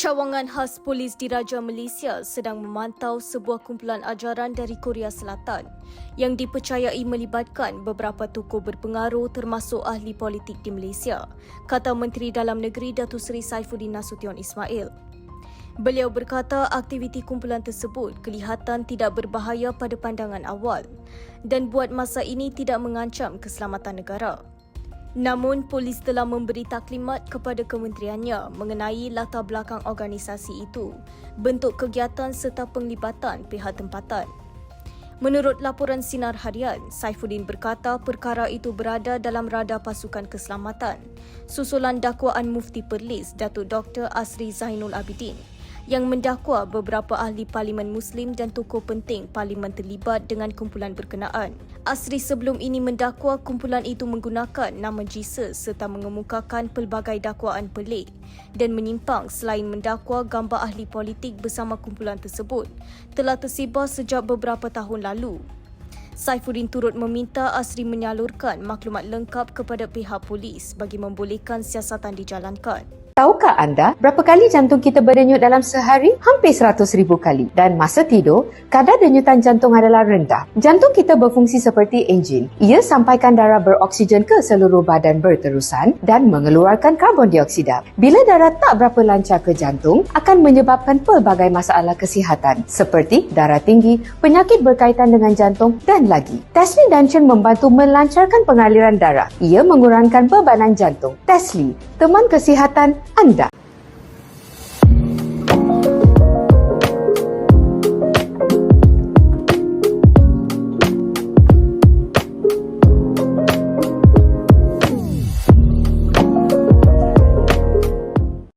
Cawangan khas polis diraja Malaysia sedang memantau sebuah kumpulan ajaran dari Korea Selatan yang dipercayai melibatkan beberapa tokoh berpengaruh termasuk ahli politik di Malaysia, kata Menteri Dalam Negeri Datuk Seri Saifuddin Nasution Ismail. Beliau berkata aktiviti kumpulan tersebut kelihatan tidak berbahaya pada pandangan awal dan buat masa ini tidak mengancam keselamatan negara. Namun, polis telah memberi taklimat kepada kementeriannya mengenai latar belakang organisasi itu, bentuk kegiatan serta penglibatan pihak tempatan. Menurut laporan Sinar Harian, Saifuddin berkata perkara itu berada dalam radar pasukan keselamatan susulan dakwaan Mufti Perlis Datuk Dr. Asri Zainul Abidin yang mendakwa beberapa ahli parlimen Muslim dan tokoh penting parlimen terlibat dengan kumpulan berkenaan. Asri sebelum ini mendakwa kumpulan itu menggunakan nama Jesus serta mengemukakan pelbagai dakwaan pelik dan menyimpang selain mendakwa gambar ahli politik bersama kumpulan tersebut telah tersebar sejak beberapa tahun lalu. Saifuddin turut meminta Asri menyalurkan maklumat lengkap kepada pihak polis bagi membolehkan siasatan dijalankan. Tahukah anda berapa kali jantung kita berdenyut dalam sehari? Hampir 100 ribu kali. Dan masa tidur, kadar denyutan jantung adalah rendah. Jantung kita berfungsi seperti enjin. Ia sampaikan darah beroksigen ke seluruh badan berterusan dan mengeluarkan karbon dioksida. Bila darah tak berapa lancar ke jantung, akan menyebabkan pelbagai masalah kesihatan seperti darah tinggi, penyakit berkaitan dengan jantung dan lagi. Tesli Dungeon membantu melancarkan pengaliran darah. Ia mengurangkan bebanan jantung. Tesli, teman kesihatan anda.